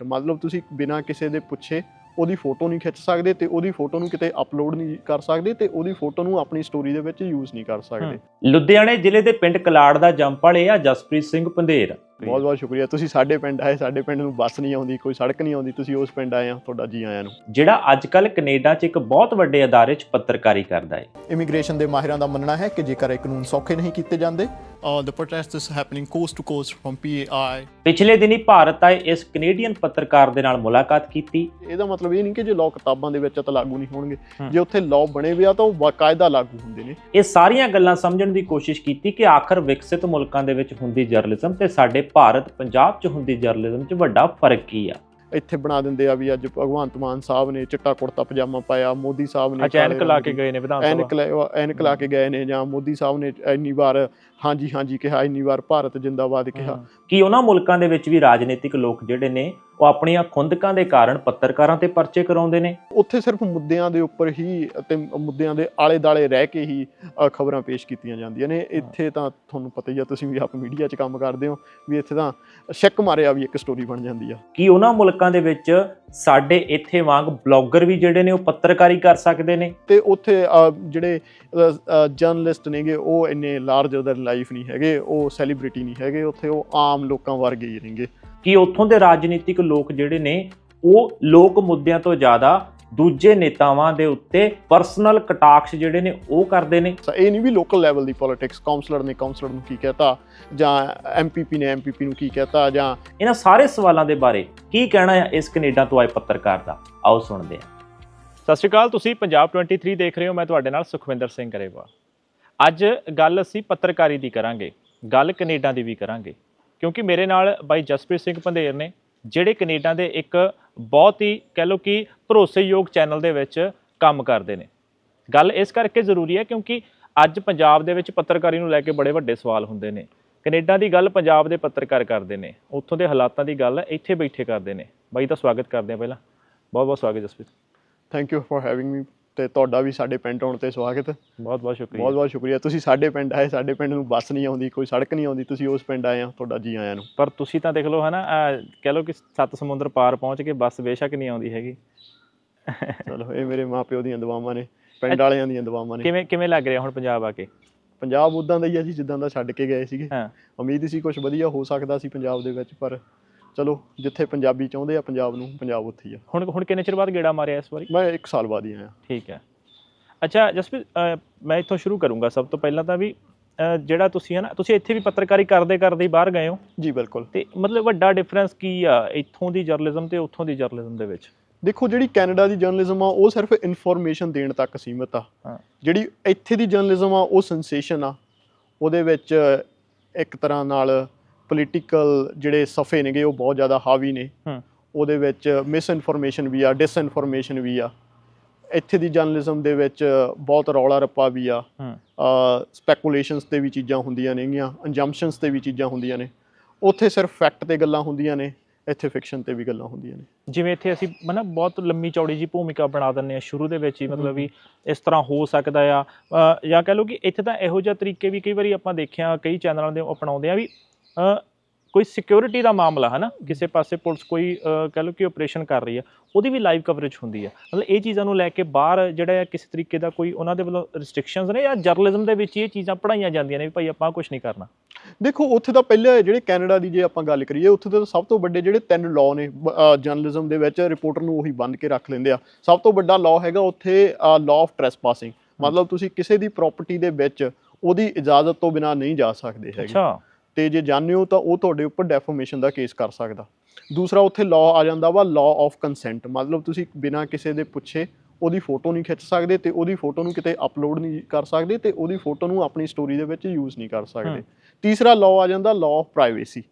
ਮਤਲਬ ਤੁਸੀਂ ਬਿਨਾਂ ਕਿਸੇ ਦੇ ਪੁੱਛੇ ਉਹਦੀ ਫੋਟੋ ਨਹੀਂ ਖਿੱਚ ਸਕਦੇ ਤੇ ਉਹਦੀ ਫੋਟੋ ਨੂੰ ਕਿਤੇ ਅਪਲੋਡ ਨਹੀਂ ਕਰ ਸਕਦੇ ਤੇ ਉਹਦੀ ਫੋਟੋ ਨੂੰ ਆਪਣੀ ਸਟੋਰੀ ਦੇ ਵਿੱਚ ਯੂਜ਼ ਨਹੀਂ ਕਰ ਸਕਦੇ। ਲੁਧਿਆਣੇ ਜ਼ਿਲ੍ਹੇ ਦੇ ਪਿੰਡ ਕਲਾੜ ਦਾ ਜੰਪਲ ਇਹ ਆ ਜਸਪ੍ਰੀਤ ਸਿੰਘ ਪੰਧੇਰ। ਬਹੁਤ ਬਹੁਤ ਸ਼ੁਕਰੀਆ। ਤੁਸੀਂ ਸਾਡੇ ਪਿੰਡ ਆਏ ਸਾਡੇ ਪਿੰਡ ਨੂੰ ਬੱਸ ਨਹੀਂ ਆਉਂਦੀ ਕੋਈ ਸੜਕ ਨਹੀਂ ਆਉਂਦੀ ਤੁਸੀਂ ਉਸ ਪਿੰਡ ਆਏ ਆ ਤੁਹਾਡਾ ਜੀ ਆਇਆਂ ਨੂੰ। ਜਿਹੜਾ ਅੱਜ ਕੱਲ ਕੈਨੇਡਾ 'ਚ ਇੱਕ ਬਹੁਤ ਵੱਡੇ ਅਦਾਰੇ 'ਚ ਪੱਤਰਕਾਰੀ ਕਰਦਾ ਹੈ। ਇਮੀਗ੍ਰੇਸ਼ਨ ਦੇ ਮਾਹਿਰਾਂ ਦਾ ਮੰਨਣਾ ਹੈ ਕਿ ਜੇਕਰ ਇਹ ਕਾਨੂੰਨ ਸੌਖੇ ਨਹੀਂ ਕੀਤੇ ਜਾਂਦੇ the protest is happening coast to coast from PAI ਪਿਛਲੇ ਦਿਨੀ ਭਾਰਤ ਆਏ ਇਸ ਕੈਨੇਡੀਅਨ ਪੱਤਰਕਾਰ ਦੇ ਨਾਲ ਮੁਲਾਕਾਤ ਕੀਤੀ। ਇਹਦਾ ਮਤਲਬ ਇਹ ਨਹੀਂ ਕਿ ਜੇ ਲਾਅ ਕਿਤਾਬਾਂ ਦੇ ਵਿੱਚ ਤਾਂ ਲਾਗੂ ਨਹੀਂ ਹੋਣਗੇ। ਜੇ ਉੱਥੇ ਲਾਅ ਬਣੇ ਹੋਏ ਆ ਤਾਂ ਉਹ ਬਾਕਾਇਦਾ ਲਾਗੂ ਹੁੰਦੇ ਨੇ। ਇਹ ਸਾਰੀਆਂ ਗੱਲਾਂ ਸਮਝਣ ਦੀ ਕੋਸ਼ਿਸ਼ ਕੀਤੀ ਕਿ ਆਖਰ ਵਿਕਸਿਤ ਮੁਲਕਾਂ ਦੇ ਵਿੱਚ ਹੁੰਦੀ ਜਰਨਲਿਜ਼ਮ ਤੇ ਸਾਡੇ ਭਾਰਤ ਪੰਜਾਬ 'ਚ ਹੁੰਦੀ ਜਰਨਲਿਜ਼ਮ 'ਚ ਵੱਡਾ ਫ਼ਰਕ ਕੀ ਆ? ਇੱਥੇ ਬਣਾ ਦਿੰਦੇ ਆ ਵੀ ਅੱਜ ਭਗਵੰਤ ਮਾਨ ਸਾਹਿਬ ਨੇ ਚਿੱਟਾ ਕੁੜਤਾ ਪਜਾਮਾ ਪਾਇਆ ਮੋਦੀ ਸਾਹਿਬ ਨੇ ਅਚਾਨਕ ਲਾ ਕੇ ਗਏ ਨੇ ਵਿਧਾਨ ਸਭਾ। ਐਨਕ ਲਾ ਕੇ ਗਏ ਨੇ ਜਾਂ ਮੋਦੀ ਸਾਹਿਬ ਨੇ ਇੰਨੀ ਵਾਰ ਹਾਂਜੀ ਹਾਂਜੀ ਕਿਹਾ ਇੰਨੀ ਵਾਰ ਭਾਰਤ ਜਿੰਦਾਬਾਦ ਕਿਹਾ। ਕਿ ਉਹਨਾਂ ਮੁਲਕਾਂ ਦੇ ਵਿੱਚ ਵੀ ਰਾਜਨੀਤਿਕ ਲੋਕ ਜਿਹੜੇ ਨੇ ਉਹ ਆਪਣੀਆਂ ਖੁੰਦਕਾਂ ਦੇ ਕਾਰਨ ਪੱਤਰਕਾਰਾਂ ਤੇ ਪਰਚੇ ਕਰਾਉਂਦੇ ਨੇ? ਉੱਥੇ ਸਿਰਫ ਮੁੱਦਿਆਂ ਦੇ ਉੱਪਰ ਹੀ ਅਤੇ ਮੁੱਦਿਆਂ ਦੇ ਆਲੇ ਦਾਲੇ ਰਹਿ ਕੇ ਹੀ ਖਬਰਾਂ ਪੇਸ਼ ਕੀਤੀਆਂ ਜਾਂਦੀਆਂ ਨੇ। ਇੱਥੇ ਤਾਂ ਤੁਹਾਨੂੰ ਪਤਾ ਹੀ ਆ ਤੁਸੀਂ ਵੀ ਆਪ ਮੀਡੀਆ 'ਚ ਕੰਮ ਕਰਦੇ ਹੋ ਵੀ ਇੱਥੇ ਤਾਂ ਸ਼ੱਕ ਮਾਰਿਆ ਵੀ ਇੱਕ ਸਟੋਰੀ ਬਣ ਜਾਂਦੀ ਆ। ਕਿ ਉਹਨਾਂ ਮੁਲਕਾਂ ਦੇ ਵਿੱਚ ਸਾਡੇ ਇੱਥੇ ਵਾਂਗ ਬਲੌਗਰ ਵੀ ਜਿਹੜੇ ਨੇ ਉਹ ਪੱਤਰਕਾਰੀ ਕਰ ਸਕਦੇ ਨੇ? ਤੇ ਉੱਥੇ ਜਿਹੜੇ ਜਰਨਲਿਸਟ ਨੇਗੇ ਉਹ ਇੰਨੇ ਲਾਰਜਰ ਦੈਨ ਲਾਈਫ ਨਹੀਂ ਹੈਗੇ ਉਹ ਸੈਲੀਬ੍ਰਿਟੀ ਨਹੀਂ ਹੈਗੇ ਉੱਥੇ ਉਹ ਆਮ ਲੋਕਾਂ ਵਰਗੇ ਹੀ ਰਹਿਣਗੇ। ਕਿ ਉੱਥੋਂ ਦੇ ਰਾਜਨੀਤਿਕ ਲੋਕ ਜਿਹੜੇ ਨੇ ਉਹ ਲੋਕ ਮੁੱਦਿਆਂ ਤੋਂ ਜ਼ਿਆਦਾ ਦੂਜੇ ਨੇਤਾਵਾਂ ਦੇ ਉੱਤੇ ਪਰਸਨਲ ਕਟਾਕਸ਼ ਜਿਹੜੇ ਨੇ ਉਹ ਕਰਦੇ ਨੇ। ਇਹ ਨਹੀਂ ਵੀ ਲੋਕਲ ਲੈਵਲ ਦੀ ਪੋਲਿਟਿਕਸ ਕਾਉਂਸਲਰ ਨੇ ਕਾਉਂਸਲਰ ਨੂੰ ਕੀ ਕਹਤਾ ਜਾਂ ਐਮਪੀਪੀ ਨੇ ਐਮਪੀਪੀ ਨੂੰ ਕੀ ਕਹਤਾ ਜਾਂ ਇਹਨਾਂ ਸਾਰੇ ਸਵਾਲਾਂ ਦੇ ਬਾਰੇ ਕੀ ਕਹਿਣਾ ਹੈ ਇਸ ਕੈਨੇਡਾ ਤੋਂ ਆਏ ਪੱਤਰਕਾਰ ਦਾ? ਆਓ ਸੁਣਦੇ ਹਾਂ। ਸਤਿ ਸ਼੍ਰੀ ਅਕਾਲ ਤੁਸੀਂ ਪੰਜਾਬ 23 ਦੇਖ ਰਹੇ ਹੋ ਮੈਂ ਤੁਹਾਡੇ ਨਾਲ ਸੁਖਵਿੰਦਰ ਸਿੰਘ ਕਰੇਵਾ ਅੱਜ ਗੱਲ ਅਸੀਂ ਪੱਤਰਕਾਰੀ ਦੀ ਕਰਾਂਗੇ, ਗੱਲ ਕੈਨੇਡਾ ਦੀ ਵੀ ਕਰਾਂਗੇ, ਕਿਉਂਕਿ ਮੇਰੇ ਨਾਲ ਬਾਈ ਜਸਪ੍ਰੀਤ ਸਿੰਘ ਪੰਧੇਰ ਨੇ, ਜਿਹੜੇ ਕੈਨੇਡਾ ਦੇ ਇੱਕ ਬਹੁਤ ਹੀ ਕਹਿ ਲਓ ਕਿ ਭਰੋਸੇਯੋਗ ਚੈਨਲ ਦੇ ਵਿੱਚ ਕੰਮ ਕਰਦੇ ਨੇ। ਗੱਲ ਇਸ ਕਰਕੇ ਜ਼ਰੂਰੀ ਹੈ ਕਿਉਂਕਿ ਅੱਜ ਪੰਜਾਬ ਦੇ ਵਿੱਚ ਪੱਤਰਕਾਰੀ ਨੂੰ ਲੈ ਕੇ ਬੜੇ ਵੱਡੇ ਸਵਾਲ ਹੁੰਦੇ ਨੇ। ਕੈਨੇਡਾ ਦੀ ਗੱਲ ਪੰਜਾਬ ਦੇ ਪੱਤਰਕਾਰ ਕਰਦੇ ਨੇ, ਉੱਥੋਂ ਦੇ ਹਾਲਾਤਾਂ ਦੀ ਗੱਲ ਇੱਥੇ ਬੈਠੇ ਕਰਦੇ ਨੇ। ਬਾਈ ਦਾ ਸਵਾਗਤ ਕਰਦੇ ਆ ਪਹਿਲਾਂ। ਬਹੁਤ ਬਹੁਤ ਸਵਾਗਤ Jaspreet. Thank you for having me ਤੇ ਤੁਹਾਡਾ ਵੀ ਸਾਡੇ ਪਿੰਡ ਆਉਣ ਤੇ ਸਵਾਗਤ। ਬਹੁਤ ਬਹੁਤ ਸ਼ੁਕਰੀਆ। ਬਹੁਤ ਬਹੁਤ ਸ਼ੁਕਰੀਆ। ਤੁਸੀਂ ਸਾਡੇ ਪਿੰਡ ਆਏ ਸਾਡੇ ਪਿੰਡ ਨੂੰ ਬੱਸ ਨਹੀਂ ਆਉਂਦੀ ਕੋਈ ਸੜਕ ਨਹੀਂ ਆਉਂਦੀ ਤੁਸੀਂ ਉਸ ਪਿੰਡ ਆਏ ਆ ਤੁਹਾਡਾ ਜੀ ਆਇਆਂ ਨੂੰ। ਪਰ ਤੁਸੀਂ ਤਾਂ ਦੇਖ ਲਓ ਹਨਾ ਕਹਿ ਲਓ ਕਿ ਸੱਤ ਸਮੁੰਦਰ ਪਾਰ ਪਹੁੰਚ ਕੇ ਬੱਸ ਬੇਸ਼ੱਕ ਨਹੀਂ ਆਉਂਦੀ ਹੈਗੀ। ਚਲੋ ਇਹ ਮੇਰੇ ਮਾਪਿਓ ਦੀਆਂ ਦੁਆਵਾਂ ਨੇ ਪਿੰਡ ਵਾਲਿਆਂ ਦੀਆਂ ਦੁਆਵਾਂ ਨੇ। ਕਿਵੇਂ ਕਿਵੇਂ ਲੱਗ ਰਿਹਾ ਹੁਣ ਪੰਜਾਬ ਆ ਕੇ? ਪੰਜਾਬ ਉਦਾਂ ਦਾ ਹੀ ਆ ਜੀ ਜਿੱਦਾਂ ਦਾ ਛੱਡ ਕੇ ਗਏ ਸੀਗੇ। ਹਾਂ। ਉਮੀਦ ਸੀ ਕੁਝ ਵਧੀਆ ਹੋ ਸਕਦਾ ਸੀ ਪੰਜਾਬ ਦੇ ਵਿੱਚ ਪਰ ਚਲੋ ਜਿੱਥੇ ਪੰਜਾਬੀ ਚਾਹੁੰਦੇ ਆ ਪੰਜਾਬ ਨੂੰ ਪੰਜਾਬ ਉੱਥੇ ਹੀ ਆ। ਹੁਣ ਹੁਣ ਕਿੰਨੇ ਚਿਰ ਬਾਅਦ ਗੇੜਾ ਮਾਰਿਆ ਇਸ ਵਾਰੀ? ਮੈਂ 1 ਸਾਲ ਬਾਅਦ ਹੀ ਆਇਆ। ਠੀਕ ਹੈ। ਅੱਛਾ ਜਸਪ੍ਰੀਤ ਮੈਂ ਇੱਥੋਂ ਸ਼ੁਰੂ ਕਰੂੰਗਾ ਸਭ ਤੋਂ ਪਹਿਲਾਂ ਤਾਂ ਵੀ ਜਿਹੜਾ ਤੁਸੀਂ ਹੈ ਨਾ ਤੁਸੀਂ ਇੱਥੇ ਵੀ ਪੱਤਰਕਾਰੀ ਕਰਦੇ ਕਰਦੇ ਹੀ ਬਾਹਰ ਗਏ ਹੋ? ਜੀ ਬਿਲਕੁਲ। ਤੇ ਮਤਲਬ ਵੱਡਾ ਡਿਫਰੈਂਸ ਕੀ ਆ ਇੱਥੋਂ ਦੀ ਜਰਨਲਿਜ਼ਮ ਤੇ ਉੱਥੋਂ ਦੀ ਜਰਨਲਿਜ਼ਮ ਦੇ ਵਿੱਚ? ਦੇਖੋ ਜਿਹੜੀ ਕੈਨੇਡਾ ਦੀ ਜਰਨਲਿਜ਼ਮ ਆ ਉਹ ਸਿਰਫ ਇਨਫੋਰਮੇਸ਼ਨ ਦੇਣ ਤੱਕ ਸੀਮਿਤ ਆ। ਜਿਹੜੀ ਇੱਥੇ ਦੀ ਜਰਨਲਿਜ਼ਮ ਆ ਉਹ ਸੈਂਸੇਸ਼ਨ ਆ। ਉਹਦੇ ਵਿੱਚ ਇੱਕ ਤਰ੍ਹਾਂ ਨਾਲ ਪੋਲੀਟੀਕਲ ਜਿਹੜੇ ਸਫੇ ਨੇਗੇ ਉਹ ਬਹੁਤ ਜ਼ਿਆਦਾ ਹਾਵੀ ਨੇ। ਉਹਦੇ ਵਿੱਚ ਮਿਸ ਇਨਫੋਰਮੇਸ਼ਨ ਵੀ ਆ ਡਿਸ ਇਨਫੋਰਮੇਸ਼ਨ ਵੀ ਆ। ਇੱਥੇ ਦੀ ਜਰਨਲਿਜ਼ਮ ਦੇ ਵਿੱਚ ਬਹੁਤ ਰੌਲਾ ਰੱਪਾ ਵੀ ਆ। ਸਪੈਕੂਲੇਸ਼ਨਸ ਤੇ ਵੀ ਚੀਜ਼ਾਂ ਹੁੰਦੀਆਂ ਨੇਗੀਆਂ ਅੰਜੰਪਸ਼ਨਸ ਤੇ ਵੀ ਚੀਜ਼ਾਂ ਹੁੰਦੀਆਂ ਨੇ। ਉੱਥੇ ਸਿਰਫ ਫੈਕਟ ਤੇ ਗੱਲਾਂ ਹੁੰਦੀਆਂ ਨੇ ਇੱਥੇ ਫਿਕਸ਼ਨ ਤੇ ਵੀ ਗੱਲਾਂ ਹੁੰਦੀਆਂ ਨੇ। ਜਿਵੇਂ ਇੱਥੇ ਅਸੀਂ ਮਨਾ ਬਹੁਤ ਲੰਮੀ ਚੌੜੀ ਜੀ ਭੂਮਿਕਾ ਬਣਾ ਦਿੰਨੇ ਆ ਸ਼ੁਰੂ ਦੇ ਵਿੱਚ ਹੀ ਮਤਲਬ ਵੀ ਇਸ ਤਰ੍ਹਾਂ ਹੋ ਸਕਦਾ ਆ। ਜਾਂ ਕਹ ਲਓ ਕਿ ਇੱਥੇ ਤਾਂ ਇਹੋ ਜਿਹਾ ਤਰੀਕੇ ਵੀ ਕਈ ਵਾਰੀ ਆਪਾਂ ਦੇਖਿਆ ਕਈ ਚੈਨਲਾਂ ਦੇ ਅਪਣਾਉਂਦੇ ਆ ਵੀ ਕੋਈ ਸਿਕਿਉਰਿਟੀ ਦਾ ਮਾਮਲਾ ਹੈ ਨਾ ਕਿਸੇ ਪਾਸੇ ਪੁਲਿਸ ਕੋਈ ਕਹਿ ਲਓ ਕਿ ਆਪਰੇਸ਼ਨ ਕਰ ਰਹੀ ਆ ਉਹਦੀ ਵੀ ਲਾਈਵ ਕਵਰੇਜ ਹੁੰਦੀ ਆ ਮਤਲਬ ਇਹ ਚੀਜ਼ਾਂ ਨੂੰ ਲੈ ਕੇ ਬਾਹਰ ਜਿਹੜਾ ਆ ਕਿਸੇ ਤਰੀਕੇ ਦਾ ਕੋਈ ਉਹਨਾਂ ਦੇ ਵੱਲੋਂ ਰਿਸਟ੍ਰਿਕਸ਼ਨਸ ਨੇ ਜਾਂ ਜਰਨਲਿਜ਼ਮ ਦੇ ਵਿੱਚ ਹੀ ਇਹ ਚੀਜ਼ਾਂ ਪੜਾਈਆਂ ਜਾਂਦੀਆਂ ਨੇ ਵੀ ਭਾਈ ਆਪਾਂ ਕੁਝ ਨਹੀਂ ਕਰਨਾ? ਦੇਖੋ ਉੱਥੇ ਤਾਂ ਪਹਿਲੇ ਜਿਹੜੇ ਕੈਨੇਡਾ ਦੀ ਜੇ ਆਪਾਂ ਗੱਲ ਕਰੀਏ ਉੱਥੇ ਤਾਂ ਸਭ ਤੋਂ ਵੱਡੇ ਜਿਹੜੇ ਤਿੰਨ ਲਾਅ ਨੇ ਜਰਨਲਿਜ਼ਮ ਦੇ ਵਿੱਚ ਰਿਪੋਰਟਰ ਨੂੰ ਉਹੀ ਬੰਦ ਕੇ ਰੱਖ ਲੈਂਦੇ ਆ। ਸਭ ਤੋਂ ਵੱਡਾ ਲਾਅ ਹੈਗਾ ਉੱਥੇ ਲਾਅ ਆਫ ਟ੍ਰੈਸਪਾਸਿੰਗ ਮਤਲਬ ਤੁਸੀਂ ਕਿਸੇ ਦੀ ਪ੍ਰਾਪਰਟੀ ਦੇ ਵਿੱਚ ਉਹਦੀ ਇਜਾਜ਼ਤ ਤੋਂ ਬਿਨਾ ਨਹੀਂ ਜਾ ਸਕਦੇ ਹੈਗੇ। ਅੱਛਾ। ਤੇ ਜੇ ਜਾਣਦੇ ਹੋ ਤਾਂ ਉਹ ਤੁਹਾਡੇ ਉੱਪਰ ਡੈਫੋਮੇਸ਼ਨ ਦਾ ਕੇਸ ਕਰ ਸਕਦਾ। ਦੂਸਰਾ ਉੱਥੇ ਲਾਅ ਆ ਜਾਂਦਾ ਵਾ ਲਾਅ ਆਫ ਕੰਸੈਂਟ ਮਤਲਬ ਤੁਸੀਂ ਬਿਨਾਂ ਕਿਸੇ ਦੇ ਪੁੱਛੇ ਉਹਦੀ ਫੋਟੋ ਨਹੀਂ ਖਿੱਚ ਸਕਦੇ ਤੇ ਉਹਦੀ ਫੋਟੋ ਨੂੰ ਕਿਤੇ ਅਪਲੋਡ ਨਹੀਂ ਕਰ ਸਕਦੇ ਤੇ ਉਹਦੀ ਫੋਟੋ ਨੂੰ ਆਪਣੀ ਸਟੋਰੀ ਦੇ ਵਿੱਚ ਯੂਜ਼ ਨਹੀਂ ਕਰ ਸਕਦੇ। ਤੀਸਰਾ ਲਾਅ ਆ ਜਾਂਦਾ ਲਾਅ ਆਫ ਪ੍ਰਾਈਵੇਸੀ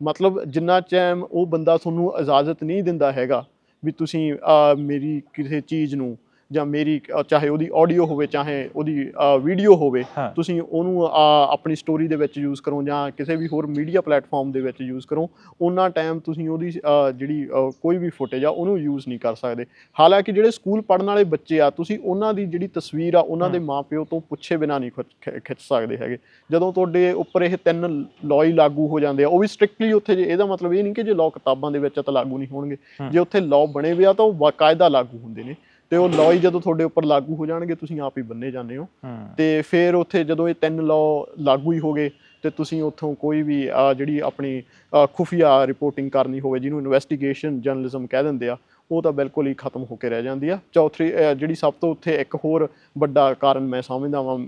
ਮਤਲਬ ਜਿੰਨਾ ਟਾਈਮ ਉਹ ਬੰਦਾ ਤੁਹਾਨੂੰ ਇਜਾਜ਼ਤ ਨਹੀਂ ਦਿੰਦਾ ਹੈਗਾ ਵੀ ਤੁਸੀਂ ਮੇਰੀ ਕਿਸੇ ਚੀਜ਼ ਨੂੰ ਜਾਂ ਮੇਰੀ ਚਾਹੇ ਉਹਦੀ ਆਡੀਓ ਹੋਵੇ ਚਾਹੇ ਉਹਦੀ ਵੀਡੀਓ ਹੋਵੇ। ਤੁਸੀਂ ਉਹਨੂੰ ਆਪਣੀ ਸਟੋਰੀ ਦੇ ਵਿੱਚ ਯੂਜ਼ ਕਰੋ ਜਾਂ ਕਿਸੇ ਵੀ ਹੋਰ ਮੀਡੀਆ ਪਲੇਟਫਾਰਮ ਦੇ ਵਿੱਚ ਯੂਜ਼ ਕਰੋ ਉਹਨਾਂ ਟਾਈਮ ਤੁਸੀਂ ਉਹਦੀ ਜਿਹੜੀ ਕੋਈ ਵੀ ਫੁਟੇਜ ਆ ਉਹਨੂੰ ਯੂਜ਼ ਨਹੀਂ ਕਰ ਸਕਦੇ। ਹਾਲਾਂਕਿ ਜਿਹੜੇ ਸਕੂਲ ਪੜ੍ਹਨ ਵਾਲੇ ਬੱਚੇ ਆ ਤੁਸੀਂ ਉਹਨਾਂ ਦੀ ਜਿਹੜੀ ਤਸਵੀਰ ਆ ਉਹਨਾਂ ਦੇ ਮਾਪਿਓ ਤੋਂ ਪੁੱਛੇ ਬਿਨਾਂ ਨਹੀਂ ਖਿੱਚ- ਸਕਦੇ ਹੈਗੇ। ਜਦੋਂ ਤੁਹਾਡੇ ਉੱਪਰ ਇਹ ਤਿੰਨ ਲਾਅ ਲਾਗੂ ਹੋ ਜਾਂਦੇ ਆ ਉਹ ਵੀ ਸਟ੍ਰਿਕਟਲੀ ਉੱਥੇ ਜੇ ਇਹਦਾ ਮਤਲਬ ਇਹ ਨਹੀਂ ਕਿ ਜੇ ਲਾਅ ਕਿਤਾਬਾਂ ਦੇ ਵਿੱਚ ਆ ਤਾਂ ਲਾਗੂ ਨਹੀਂ ਹੋਣਗੇ। ਜੇ ਉੱਥੇ ਲਾਅ ਬਣੇ ਹੋਏ ਆ ਤਾਂ ਉਹ ਬਾਕਾਇਦਾ ਲਾਗੂ ਹੁੰਦੇ ਨੇ। ਤੇ ਉਹ ਲਾਅ ਹੀ ਜਦੋਂ ਤੁਹਾਡੇ ਉੱਪਰ ਲਾਗੂ ਹੋ ਜਾਣਗੇ ਤੁਸੀਂ ਆਪ ਹੀ ਬੰਨੇ ਜਾਂਦੇ ਹੋ। ਤੇ ਫਿਰ ਉੱਥੇ ਜਦੋਂ ਇਹ ਤਿੰਨ ਲਾਅ ਲਾਗੂ ਹੀ ਹੋ ਗਏ ਤੇ ਤੁਸੀਂ ਉੱਥੋਂ ਕੋਈ ਵੀ ਜਿਹੜੀ ਆਪਣੀ ਖੁਫੀਆ ਰਿਪੋਰਟਿੰਗ ਕਰਨੀ ਹੋਵੇ ਜਿਹਨੂੰ ਇਨਵੈਸਟੀਗੇਸ਼ਨ ਜਰਨਲਿਜ਼ਮ ਕਹਿ ਦਿੰਦੇ ਆ ਉਹ ਤਾਂ ਬਿਲਕੁਲ ਹੀ ਖਤਮ ਹੋ ਕੇ ਰਹਿ ਜਾਂਦੀ ਆ। ਚੌਥੀ ਜਿਹੜੀ ਸਭ ਤੋਂ ਉੱਥੇ ਇੱਕ ਹੋਰ ਵੱਡਾ ਕਾਰਨ ਮੈਂ ਸਮਝਦਾ ਵਾਂ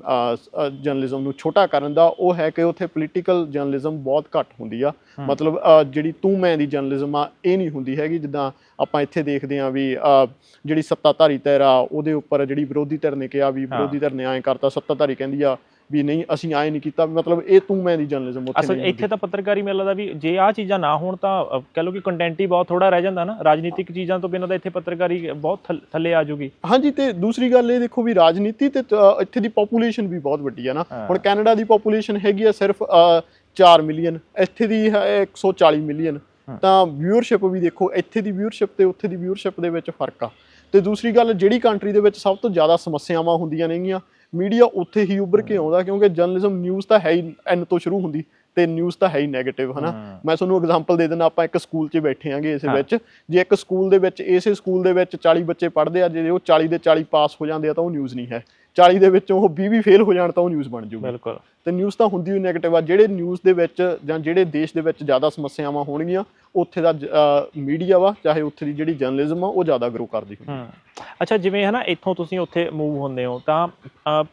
ਜਰਨਲਿਜ਼ਮ ਨੂੰ ਛੋਟਾ ਕਰਨ ਦਾ ਉਹ ਹੈ ਕਿ ਉੱਥੇ ਪੋਲੀਟੀਕਲ ਜਰਨਲਿਜ਼ਮ ਬਹੁਤ ਘੱਟ ਹੁੰਦੀ ਆ। ਮਤਲਬ ਜਿਹੜੀ ਤੂੰ ਮੈਂ ਦੀ ਜਰਨਲਿਜ਼ਮ ਆ ਇਹ ਨਹੀਂ ਹੁੰਦੀ ਹੈਗੀ ਜਿੱਦਾਂ ਆਪਾਂ ਇੱਥੇ ਦੇਖਦੇ ਆ ਵੀ ਜਿਹੜੀ ਸੱਤਾਧਾਰੀ ਧਿਰ ਆ ਉਹਦੇ ਉੱਪਰ ਜਿਹੜੀ ਵਿਰੋਧੀ ਧਿਰ ਨੇ ਕਿਹਾ ਵੀ ਵਿਰੋਧੀ ਧਿਰ ਨੇ ਐਂ ਕਰਤਾ ਸੱਤਾਧਾਰੀ ਕਹਿੰਦੀ ਆ ਵੀ ਨਹੀਂ ਅਸੀਂ ਐਂ ਨਹੀਂ ਕੀਤਾ ਮਤਲਬ ਇਹ ਤੂੰ ਮੈਂ ਦੀ ਜਰਨਲਿਜ਼ਮ ਉੱਥੇ ਅਸਲ ਇੱਥੇ ਤਾਂ ਪੱਤਰਕਾਰੀ ਮੈਨੂੰ ਲੱਗਦਾ ਵੀ ਜੇ ਆਹ ਚੀਜ਼ਾਂ ਨਾ ਹੋਣ ਤਾਂ ਕਹਿ ਲਓ ਕਿ ਕੰਟੈਂਟ ਹੀ ਬਹੁਤ ਥੋੜਾ ਰਹਿ ਜਾਂਦਾ ਨਾ ਰਾਜਨੀਤਿਕ ਚੀਜ਼ਾਂ ਤੋਂ ਬਿਨਾਂ ਤਾਂ ਇੱਥੇ ਪੱਤਰਕਾਰੀ ਬਹੁਤ ਥੱਲ- ਆ ਜੂਗੀ। ਹਾਂਜੀ ਤੇ ਦੂਸਰੀ ਗੱਲ ਇਹ ਦੇਖੋ ਵੀ ਰਾਜਨੀਤੀ ਤੇ ਇੱਥੇ ਦੀ ਪੋਪੂਲੇਸ਼ਨ ਵੀ ਬਹੁਤ ਵੱਡੀ ਆ ਨਾ। ਹਾਂ। ਹੁਣ ਕੈਨੇਡਾ ਦੀ ਪੋਪੂਲੇਸ਼ਨ ਹੈਗੀ ਆ ਸਿਰਫ 4 ਮਿਲੀਅਨ ਇੱਥੇ ਦੀ ਹੈ 140 ਮਿਲੀਅਨ। ਤਾਂ ਵਿਊਅਰਸ਼ਿਪ ਵੀ ਦੇਖੋ ਇੱਥੇ ਦੀ ਵਿਊਅਰਸ਼ਿਪ ਤੇ ਉੱਥੇ ਦੀ ਵਿਊਅਰਸ਼ਿਪ ਦੇ ਵਿੱਚ ਫ਼ਰਕ ਆ। ਤੇ ਦੂਸਰੀ ਗੱਲ ਜਿਹੜੀ ਕੰਟਰੀ ਦੇ ਵਿੱਚ ਸਭ ਤੋਂ ਜ਼ਿਆਦਾ ਸਮੱਸਿਆਵਾਂ ਹੁੰਦੀਆਂ ਨੇਗੀਆਂ ਮੀਡੀਆ ਉੱਥੇ ਹੀ ਉੱਭਰ ਕੇ ਆਉਂਦਾ ਕਿਉਂਕਿ ਜਰਨਲਿਜ਼ਮ ਨਿਊਜ਼ ਤਾਂ ਹੈ ਹੀ ਐਨ ਤੋਂ ਸ਼ੁਰੂ ਹੁੰਦੀ ਤੇ ਨਿਊਜ਼ ਤਾਂ ਹੈ ਹੀ 네ਗੇਟਿਵ ਹਨਾ ਮੈਂ ਤੁਹਾਨੂੰ ਐਗਜ਼ਾਮਪਲ ਦੇ ਦਿੰਦਾ ਆਪਾਂ ਇੱਕ ਸਕੂਲ 'ਚ ਬੈਠੇ ਆਂਗੇ ਇਸੇ ਵਿੱਚ। ਜੇ ਇੱਕ ਸਕੂਲ ਦੇ ਵਿੱਚ ਇਸੇ ਸਕੂਲ ਦੇ ਵਿੱਚ 40 ਬੱਚੇ ਪੜ੍ਹਦੇ ਆ ਜੇ ਉਹ 40 ਦੇ 40 ਪਾਸ ਹੋ ਜਾਂਦੇ ਆ ਤਾਂ ਉਹ ਨਿਊਜ਼ ਨਹੀਂ ਹੈ। 40 ਦੇ ਵਿੱਚੋਂ ਉਹ 20 ਵੀ ਫੇਲ ਹੋ ਜਾਣ ਤਾਂ ਉਹ ਨਿਊਜ਼ ਬਣ ਜੂਗੀ। ਬਿਲਕੁਲ। ਤੇ ਨਿਊਜ਼ ਤਾਂ ਹੁੰਦੀ ਹੀ 네ਗੇਟਿਵ ਆ। ਜਿਹੜੇ ਨਿਊਜ਼ ਦੇ ਵਿੱਚ ਜਾਂ ਜਿਹੜੇ ਦੇਸ਼ ਦੇ ਵਿੱਚ ਜ਼ਿਆਦਾ ਸਮੱਸਿਆਵਾਂ ਹੋਣਗੀਆਂ ਉੱਥੇ ਦਾ ਮੀਡੀਆ ਵਾ ਚਾਹੇ ਉੱਥੇ ਦੀ ਜਿਹੜੀ ਜਰਨਲਿਜ਼ਮ ਆ ਉਹ ਜ਼ਿਆਦਾ ਗਰੋ ਕਰਦੀ ਹੁੰਦੀ ਹੂੰ। ਅੱਛਾ ਜਿਵੇਂ ਹੈ ਨਾ ਇੱਥੋਂ ਤੁਸੀਂ ਉੱਥੇ ਮੂਵ ਹੁੰਦੇ ਹੋ ਤਾਂ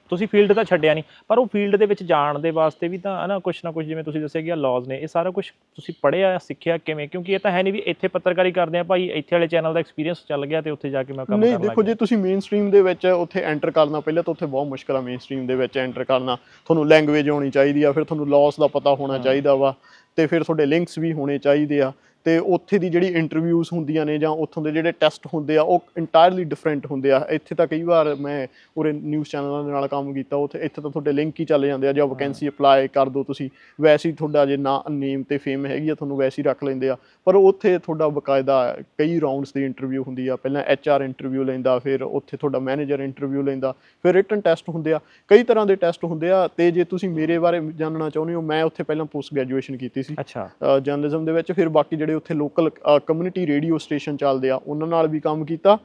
ਤੁਸੀਂ ਫੀਲਡ ਤਾਂ ਛੱਡਿਆ ਨਹੀਂ ਪਰ ਉਹ ਫੀਲਡ ਦੇ ਵਿੱਚ ਜਾਣ ਦੇ ਵਾਸਤੇ ਵੀ ਤਾਂ ਹੈ ਨਾ ਕੁਝ ਨਾ ਕੁਝ ਜਿਵੇਂ ਤੁਸੀਂ ਦੱਸਿਆ ਕਿ ਲਾਜ਼ ਨੇ ਇਹ ਸਾਰਾ ਕੁਝ ਤੁਸੀਂ ਪੜ੍ਹਿਆ ਸਿੱਖਿਆ ਕਿਵੇਂ? ਕਿਉਂਕਿ ਇਹ ਤਾਂ ਹੈ ਨਹੀਂ ਵੀ ਇੱਥੇ ਪੱਤਰਕਾਰੀ ਕਰਦੇ ਆ ਭਾਈ ਇੱਥੇ ਵਾਲੇ ਚੈਨਲ ਦਾ ਐਕਸਪੀਰੀਅੰਸ ਚੱਲ ਗਿਆ ਤੇ ਉੱਥੇ ਜਾ ਕੇ ਮੈਂ ਕੰਮ ਨਹੀਂ ਕਰਨ ਦੇਖੋ ਜੇ ਤੁਸੀਂ ਮੇਨ ਸਟ੍ਰੀਮ ਦੇ ਵਿੱਚ ਉੱਥੇ ਐਂਟਰ ਕਰਨਾ ਪਹਿਲਾਂ ਤਾਂ ਉੱਥੇ ਬਹੁਤ ਮੁਸ਼ਕਲ ਆ ਮੇਨ ਸਟ੍ਰੀਮ ਦੇ ਵਿੱਚ ਐਂਟਰ ਕਰਨਾ। ਤੁਹਾਨੂੰ ਲੈਂਗੁਏਜ ਆਉਣੀ ਚਾਹੀਦੀ ਆ ਫਿਰ ਤੁਹਾਨੂੰ ਲਾਸ ਦਾ ਪਤਾ ਹੋਣਾ ਚਾਹੀਦਾ ਵਾ। ਤੇ ਫਿਰ ਤੁਹਾਡੇ ਲਿੰਕਸ ਵੀ ਹੋਣੇ ਚਾਹੀਦੇ ਆ ਤੇ ਉੱਥੇ ਦੀ ਜਿਹੜੀ ਇੰਟਰਵਿਊਜ਼ ਹੁੰਦੀਆਂ ਨੇ ਜਾਂ ਉੱਥੋਂ ਦੇ ਜਿਹੜੇ ਟੈਸਟ ਹੁੰਦੇ ਆ, ਉਹ ਇੰਟਾਇਰਲੀ ਡਿਫਰੈਂਟ ਹੁੰਦੇ ਆ। ਇੱਥੇ ਤਾਂ ਕਈ ਵਾਰ ਮੈਂ ਉਰੇ ਨਿਊਜ਼ ਚੈਨਲਾਂ ਦੇ ਨਾਲ ਕੰਮ ਕੀਤਾ, ਉੱਥੇ, ਇੱਥੇ ਤਾਂ ਤੁਹਾਡੇ ਲਿੰਕ ਹੀ ਚੱਲ ਜਾਂਦੇ ਆ, ਜਾਂ ਵੈਕੈਂਸੀ ਅਪਲਾਈ ਕਰ ਦਿਓ ਤੁਸੀਂ। ਵੈਸੇ ਹੀ ਤੁਹਾਡਾ ਜੇ ਨਾ ਨੇਮ ਤੇ ਫੇਮ ਹੈਗੀ ਆ, ਤੁਹਾਨੂੰ ਵੈਸੇ ਹੀ ਰੱਖ ਲੈਂਦੇ ਆ। ਪਰ ਉੱਥੇ ਤੁਹਾਡਾ ਬਕਾਇਦਾ ਕਈ ਰਾਉਂਡਸ ਦੀ ਇੰਟਰਵਿਊ ਹੁੰਦੀ ਆ। ਪਹਿਲਾਂ ਐਚਆਰ ਇੰਟਰਵਿਊ ਲੈਂਦਾ, ਫਿਰ ਉੱਥੇ ਤੁਹਾਡਾ ਮੈਨੇਜਰ ਇੰਟਰਵਿਊ ਲੈਂਦਾ, ਫਿਰ ਰਿਟਨ ਟੈਸਟ ਹੁੰਦੇ ਆ। ਕਈ ਤਰ੍ਹਾਂ ਦੇ ਟੈਸਟ ਹੁੰਦੇ ਆ ਤੇ ਜੇ ਤੁਸੀਂ ਮੇਰੇ ਬਾਰੇ ਜਾਣਨਾ ਚਾਹੁੰਦੇ ਹੋ, ਮੈਂ ਉੱਥੇ ਪਹਿਲਾਂ ਪੋਸਟ ਗ੍ਰੈਜੂਏਸ਼ਨ ਕੀਤੀ ਸੀ। ਅੱਛਾ। ਜਰਨਲਿਜ਼ਮ ਦੇ ਵਿੱਚ। ਫਿਰ ਬਾਕੀ ਜਿਹੜੇ ਉੱਥੇ ਲੋਕਲ ਕਮਿਊਨਿਟੀ ਰੇਡੀਓ ਸਟੇਸ਼ਨ ਚੱਲਦੇ ਆ ਉਹਨਾਂ ਨਾਲ ਵੀ ਕੰਮ ਕੀਤਾ।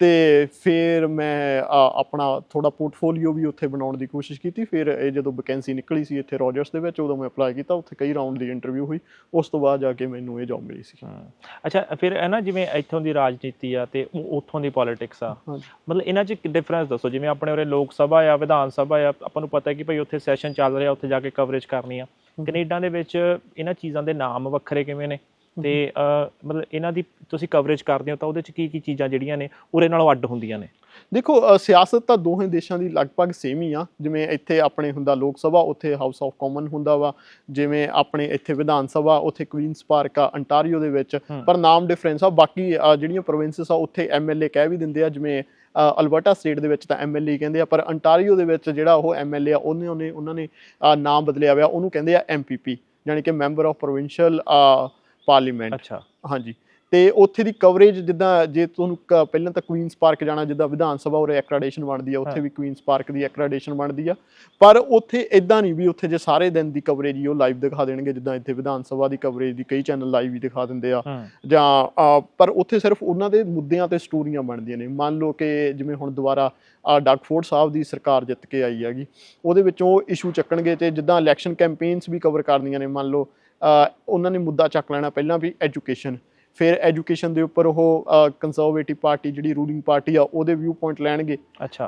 ਤੇ ਫਿਰ ਮੈਂ ਆਪਣਾ ਥੋੜਾ ਪੋਰਟਫੋਲੀਓ ਵੀ ਉੱਥੇ ਬਣਾਉਣ ਦੀ ਕੋਸ਼ਿਸ਼ ਕੀਤੀ। ਫਿਰ ਇਹ ਜਦੋਂ ਵੈਕੈਂਸੀ ਨਿਕਲੀ ਸੀ ਇੱਥੇ ਰੋਜਰਸ ਦੇ ਵਿੱਚ ਉਦੋਂ ਮੈਂ ਅਪਲਾਈ ਕੀਤਾ। ਉੱਥੇ ਕਈ ਰਾਉਂਡ ਦੀ ਇੰਟਰਵਿਊ ਹੋਈ। ਉਸ ਤੋਂ ਬਾਅਦ ਜਾ ਕੇ ਮੈਨੂੰ ਇਹ ਜੌਬ ਮਿਲੀ ਸੀ। ਅੱਛਾ ਫਿਰ ਹੈ ਨਾ ਜਿਵੇਂ ਇੱਥੋਂ ਦੀ ਰਾਜਨੀਤੀ ਆ ਤੇ ਉੱਥੋਂ ਦੀ ਪੋਲਿਟਿਕਸ ਆ। ਮਤਲਬ ਇਹਨਾਂ 'ਚ ਡਿਫਰੈਂਸ ਦੱਸੋ। ਜਿਵੇਂ ਆਪਣੇ ਉਰੇ ਲੋਕ ਸਭਾ ਆ ਵਿਧਾਨ ਸਭਾ ਆ ਆਪਾਂ ਨੂੰ ਪਤਾ ਹੈ ਕਿ ਭਾਈ ਉੱਥੇ ਸੈਸ਼ਨ ਚੱਲ ਰਿਹਾ ਉੱਥੇ ਜਾ ਕੇ ਕਵਰੇਜ ਕਰਨੀ ਆ। ਕੈਨੇਡਾ ਦੇ ਵਿੱਚ ਇਹਨਾਂ ਚੀਜ਼ਾਂ ਦੇ ਨਾਮ ਵੱਖਰੇ ਕਿਵੇਂ ਨੇ? ਤੇ ਮਤਲਬ ਇਹਨਾਂ ਦੀ ਤੁਸੀਂ ਕਵਰੇਜ ਕਰਦੇ ਹੋ ਤਾਂ ਉਹਦੇ 'ਚ ਕੀ ਕੀ ਚੀਜ਼ਾਂ ਜਿਹੜੀਆਂ ਨੇ ਉਰੇ ਨਾਲੋਂ ਅੱਡ ਹੁੰਦੀਆਂ ਨੇ? ਦੇਖੋ ਸਿਆਸਤ ਤਾਂ ਦੋਹੇ ਦੇਸ਼ਾਂ ਦੀ ਲਗਭਗ ਸੇਮ ਹੀ ਆ। ਜਿਵੇਂ ਇੱਥੇ ਆਪਣੇ ਹੁੰਦਾ ਲੋਕ ਸਭਾ ਉੱਥੇ ਹਾਊਸ ਆਫ ਕਾਮਨ ਹੁੰਦਾ ਵਾ। ਜਿਵੇਂ ਆਪਣੇ ਇੱਥੇ ਵਿਧਾਨ ਸਭਾ ਉੱਥੇ ਕੁਈਨਸ ਪਾਰਕ ਆ ਅੰਟਾਰੀਓ ਦੇ ਵਿੱਚ। ਪਰ ਨਾਮ ਡਿਫਰੈਂਸ ਆ। ਬਾਕੀ ਜਿਹੜੀਆਂ ਪ੍ਰੋਵਿੰਸਸ ਆ ਉੱਥੇ ਐਮਐਲਏ ਕਹਿ ਵੀ ਦਿੰਦੇ ਆ। ਜਿਵੇਂ ਅਲਬਰਟਾ ਸਟੇਟ ਦੇ ਵਿੱਚ ਤਾਂ ਐਮਐਲਏ ਕਹਿੰਦੇ ਆ ਪਰ ਅੰਟਾਰੀਓ ਦੇ ਵਿੱਚ ਜਿਹੜਾ ਉਹ ਐਮਐਲਏ ਆ ਉਹਨੇ ਉਹਨੇ ਉਹਨਾਂ ਨੇ ਨਾਮ ਬਦਲਿਆ ਹੋਇਆ ਉਹਨੂੰ ਕਹਿੰਦੇ ਆ ਐਮਪੀਪੀ ਯਾਨੀ ਕਿ ਮੈਂਬਰ ਆਫ ਪ੍ਰੋਵਿੰਸ਼ੀਅਲ ਪਾਰਲੀਮੈਂਟ। ਅੱਛਾ। ਹਾਂਜੀ। ਤੇ ਉੱਥੇ ਦੀ ਕਵਰੇਜ ਜਿੱਦਾਂ ਜੇ ਤੁਹਾਨੂੰ ਪਹਿਲਾਂ ਤਾਂ ਕੁਈਨਸ ਪਾਰਕ ਜਾਣਾ ਜਿੱਦਾਂ ਵਿਧਾਨ ਸਭਾ ਉਰੇ ਐਕ੍ਰੈਡੀਸ਼ਨ ਬਣਦੀ ਆ ਉੱਥੇ ਵੀ ਕੁਈਨਸ ਪਾਰਕ ਦੀ ਐਕ੍ਰੈਡੀਸ਼ਨ ਬਣਦੀ ਆ। ਪਰ ਉੱਥੇ ਇਦਾਂ ਨਹੀਂ ਵੀ ਉੱਥੇ ਜੇ ਸਾਰੇ ਦਿਨ ਦੀ ਕਵਰੇਜ ਹੀ ਉਹ ਲਾਈਵ ਦਿਖਾ ਦੇਣਗੇ ਜਿੱਦਾਂ ਇੱਥੇ ਵਿਧਾਨ ਸਭਾ ਦੀ ਕਵਰੇਜ ਦੀ ਕਈ ਚੈਨਲ ਲਾਈਵ ਹੀ ਦਿਖਾ ਦਿੰਦੇ ਆ। ਜਾਂ ਪਰ ਉੱਥੇ ਸਿਰਫ ਉਹਨਾਂ ਦੇ ਮੁੱਦਿਆਂ ਤੇ ਸਟੋਰੀਆਂ ਬਣਦੀਆਂ ਨੇ। ਮੰਨ ਲਓ ਕਿ ਜਿਵੇਂ ਹੁਣ ਦੁਬਾਰਾ ਅ, ਡਾਕ ਫੋਰਡ ਸਾਹਿਬ ਦੀ ਸਰਕਾਰ ਜਿੱਤ ਕੇ ਆਈ ਹੈਗੀ ਉਹਦੇ ਵਿੱਚੋਂ ਇਸ਼ੂ ਚੱਕਣਗੇ ਤੇ ਜਿੱਦਾਂ ਇਲੈਕਸ਼ਨ ਕੈਂਪੇਨਸ ਵੀ ਕਵਰ ਕਰਨੀਆਂ ਨੇ ਮੰਨ ਲਓ ਉਹਨਾਂ ਨੇ ਮੁੱਦਾ ਚੱਕ ਲੈਣਾ ਪਹਿਲਾਂ ਵੀ ਐਜੂਕੇਸ਼ਨ ਫਿਰ ਐਜੂਕੇਸ਼ਨ ਦੇ ਉੱਪਰ ਉਹ ਕੰਜ਼ਰਵੇਟਿਵ ਪਾਰਟੀ ਜਿਹੜੀ ਰੂਲਿੰਗ ਪਾਰਟੀ ਆ ਉਹਦੇ ਵਿਊ ਪੁਆਇੰਟ ਲੈਣਗੇ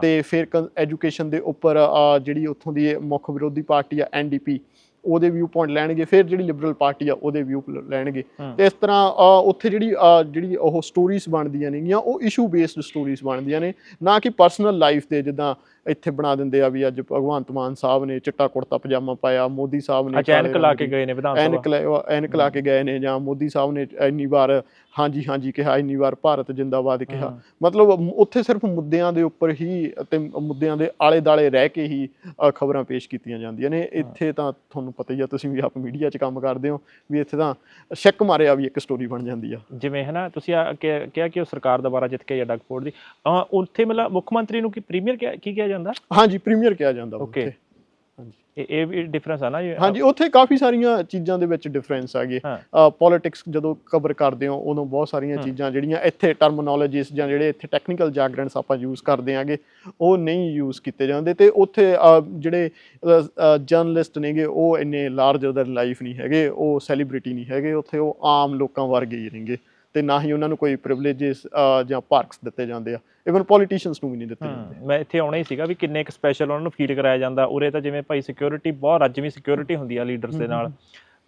ਤੇ ਫਿਰ ਐਜੂਕੇਸ਼ਨ ਦੇ ਉੱਪਰ ਜਿਹੜੀ ਉੱਥੋਂ ਦੀ ਮੁੱਖ ਵਿਰੋਧੀ ਪਾਰਟੀ ਆ ਐਨਡੀਪੀ ਉਹਦੇ ਵਿਊ ਪੁਆਇੰਟ ਲੈਣਗੇ। ਫਿਰ ਜਿਹੜੀ ਲਿਬਰਲ ਪਾਰਟੀ ਆ ਉਹਦੇ ਵਿਊ ਲੈਣਗੇ। ਤੇ ਇਸ ਤਰ੍ਹਾਂ ਉੱਥੇ ਜਿਹੜੀ ਜਿਹੜੀ ਉਹ ਸਟੋਰੀਜ਼ ਬਣਦੀਆਂ ਨੇਗੀਆਂ ਉਹ ਇਸ਼ੂ ਬੇਸਡ ਸਟੋਰੀਜ਼ ਬਣਦੀਆਂ ਨੇ। ਨਾ ਕਿ ਪਰਸਨਲ ਲਾਈਫ ਦੇ ਜਿੱਦਾਂ ਇੱਥੇ ਬਣਾ ਦਿੰਦੇ ਆ ਵੀ ਅੱਜ ਭਗਵੰਤ ਮਾਨ ਸਾਹਿਬ ਨੇ ਚਿੱਟਾ ਕੁੜਤਾ ਪਜਾਮਾ ਪਾਇਆ ਮੋਦੀ ਸਾਹਿਬ ਨੇ ਅਚਾਨਕ ਲਾ ਕੇ ਗਏ ਨੇ ਵਿਧਾਨ ਐਨਕ ਸਭਾ। ਲੈ- ਐਨਕ ਲਾ ਕੇ ਗਏ ਨੇ ਜਾਂ ਮੋਦੀ ਸਾਹਿਬ ਨੇ ਇੰਨੀ ਵਾਰ ਹਾਂਜੀ ਹਾਂਜੀ ਕਿਹਾ ਇੰਨੀ ਵਾਰ ਭਾਰਤ ਜਿੰਦਾਬਾਦ ਕਿਹਾ। ਮਤਲਬ ਉੱਥੇ ਸਿਰਫ ਮੁੱਦਿਆਂ ਦੇ ਉੱਪਰ ਹੀ ਅਤੇ ਮੁੱਦਿਆਂ ਦੇ ਆਲੇ ਦਾਲੇ ਰਹਿ ਕੇ ਹੀ ਖਬਰਾਂ ਪੇਸ਼ ਕੀਤੀਆਂ ਜਾਂਦੀਆਂ ਨੇ। ਇੱਥੇ ਤਾਂ ਤੁਹਾਨੂੰ ਪਤਾ ਹੀ ਆ ਤੁਸੀਂ ਵੀ ਆਪ ਮੀਡੀਆ 'ਚ ਕੰਮ ਕਰਦੇ ਹੋ ਵੀ ਇੱਥੇ ਤਾਂ ਸ਼ੱਕ ਮਾਰਿਆ ਵੀ ਇੱਕ ਸਟੋਰੀ ਬਣ ਜਾਂਦੀ ਆ। ਜਿਵੇਂ ਹੈ ਨਾ ਤੁਸੀਂ ਕਿਹਾ ਕਿ ਉਹ ਸਰਕਾਰ ਦੁਬਾਰਾ ਜਿੱਤ ਕੇ ਜਾਂ ਡਗਫੋਰਡ ਦੀ ਉੱਥੇ ਮਤਲਬ ਮੁੱਖ ਮੰਤਰੀ ਨੂੰ ਕੀ ਪ੍ਰੀਮੀਅਰ ਕੀ ਕਿਹਾ ਜਾਂਦਾ? ਹਾਂਜੀ ਪ੍ਰੀਮੀਅਰ ਕਿਹਾ ਜਾਂਦਾ. ਉੱਥੇ। ਹਾਂਜੀ। ਇਹ ਵੀ ਡਿਫਰੈਂਸ ਆ ਨਾ ਹਾਂਜੀ ਉੱਥੇ ਕਾਫੀ ਸਾਰੀਆਂ ਚੀਜ਼ਾਂ ਦੇ ਵਿੱਚ ਡਿਫਰੈਂਸ ਹਾਂ। ਪੋਲਿਟਿਕਸ ਜਦੋਂ ਕਵਰ ਕਰਦੇ ਹੋ ਉਦੋਂ ਬਹੁਤ ਸਾਰੀਆਂ ਚੀਜ਼ਾਂ ਜਿਹੜੀਆਂ ਇੱਥੇ ਟਰਮੀਨੋਲੋਜੀਸ ਜਾਂ ਜਿਹੜੇ ਇੱਥੇ ਟੈਕਨੀਕਲ ਜਾਗਰਨਸ ਆਪਾਂ ਯੂਜ਼ ਕਰਦੇ ਆਂਗੇ ਉਹ ਨਹੀਂ ਯੂਜ਼ ਕੀਤੇ ਜਾਂਦੇ ਤੇ ਉੱਥੇ ਜਿਹੜੇ ਜਰਨਲਿਸਟ ਨੇਗੇ ਉਹ ਇੰਨੇ ਲਾਰਜਰ ਦੈਨ ਲਾਈਫ ਨਹੀਂ ਹੈਗੇ ਉਹ ਸੈਲੀਬ੍ਰਿਟੀ ਨਹੀਂ ਹੈਗੇ ਉੱਥੇ ਉਹ ਆਮ ਲੋਕਾਂ ਵਰਗੇ ਹੀ ਰਹਿਣਗੇ ਤੇ ਨਾ ਹੀ ਉਹਨਾਂ ਨੂੰ ਕੋਈ ਪ੍ਰਿਵਿਲੇजेस ਜਾਂ ਪਾਰਕਸ ਦਿੱਤੇ ਜਾਂਦੇ ਆ। ਇਵਨ ਪੋਲੀਟੀਸ਼ੀਅਨਸ ਨੂੰ ਵੀ ਨਹੀਂ ਦਿੱਤੇ ਜਾਂਦੇ। ਮੈਂ ਇੱਥੇ ਆਉਣਾ ਹੀ ਸੀਗਾ ਵੀ ਕਿੰਨੇ ਇੱਕ ਸਪੈਸ਼ਲ ਉਹਨਾਂ ਨੂੰ ਫੀਡ ਕਰਾਇਆ ਜਾਂਦਾ। ਉਰੇ ਤਾਂ ਜਿਵੇਂ ਭਾਈ ਸਿਕਿਉਰਿਟੀ ਬਹੁਤ ਰੱਜਵੀਂ ਸਿਕਿਉਰਿਟੀ ਹੁੰਦੀ ਆ ਲੀਡਰਸ ਦੇ ਨਾਲ।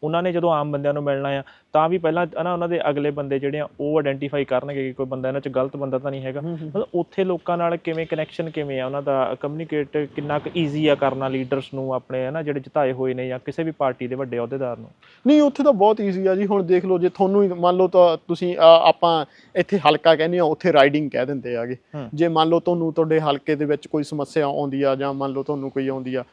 ਉਹਨਾਂ ਨੇ ਜਦੋਂ ਆਮ ਬੰਦਿਆਂ ਨੂੰ ਮਿਲਣਾ ਆ ਤਾਂ ਵੀ ਪਹਿਲਾਂ ਨਾ ਉਹਨਾਂ ਦੇ ਅਗਲੇ ਬੰਦੇ ਜਿਹੜੇ ਆ ਉਹ ਆਇਡੈਂਟੀਫਾਈ ਕਰਨਗੇ ਕਿ ਕੋਈ ਬੰਦਾ ਇਹਨਾਂ ਚ ਗਲਤ ਬੰਦਾ ਤਾਂ ਨਹੀਂ ਹੈਗਾ। ਮਤਲਬ ਉੱਥੇ ਲੋਕਾਂ ਨਾਲ ਕਿਵੇਂ ਕਨੈਕਸ਼ਨ ਕਿਵੇਂ ਆ ਉਹਨਾਂ ਦਾ ਕਮਿਊਨੀਕੇਟ ਕਿੰਨਾ ਕੁ ਈਜ਼ੀ ਆ ਕਰਨਾ ਲੀਡਰਸ ਨੂੰ ਆਪਣੇ ਹੈ ਨਾ ਜਿਹੜੇ ਜਿਤਾਏ ਹੋਏ ਨੇ ਜਾਂ ਕਿਸੇ ਵੀ ਪਾਰਟੀ ਦੇ ਵੱਡੇ ਅਹੁਦੇਦਾਰ ਨੂੰ। ਨਹੀਂ ਉੱਥੇ ਤਾਂ ਬਹੁਤ ਈਜ਼ੀ ਆ ਜੀ। ਹੁਣ ਦੇਖ ਲਓ ਜੇ ਤੁਹਾਨੂੰ ਮੰਨ ਲਓ ਤਾਂ ਤੁਸੀਂ ਆਪਾਂ ਇੱਥੇ ਹਲਕਾ ਕਹਿੰਦੇ ਆ ਉੱਥੇ ਰਾਈਡਿੰਗ ਕਹਿ ਦਿੰਦੇ ਆਗੇ। ਜੇ ਮੰਨ ਲਓ ਤੁਹਾਨੂੰ ਤੁਹਾਡੇ ਹਲਕੇ ਦੇ ਵਿੱਚ ਕੋਈ ਸਮੱਸਿਆ ਆਉਂਦੀ ਆ ਜਾਂ ਮੰਨ ਲਓ ਤੁਹਾਨੂੰ ਕੋਈ ਆਉਂਦੀ ਆ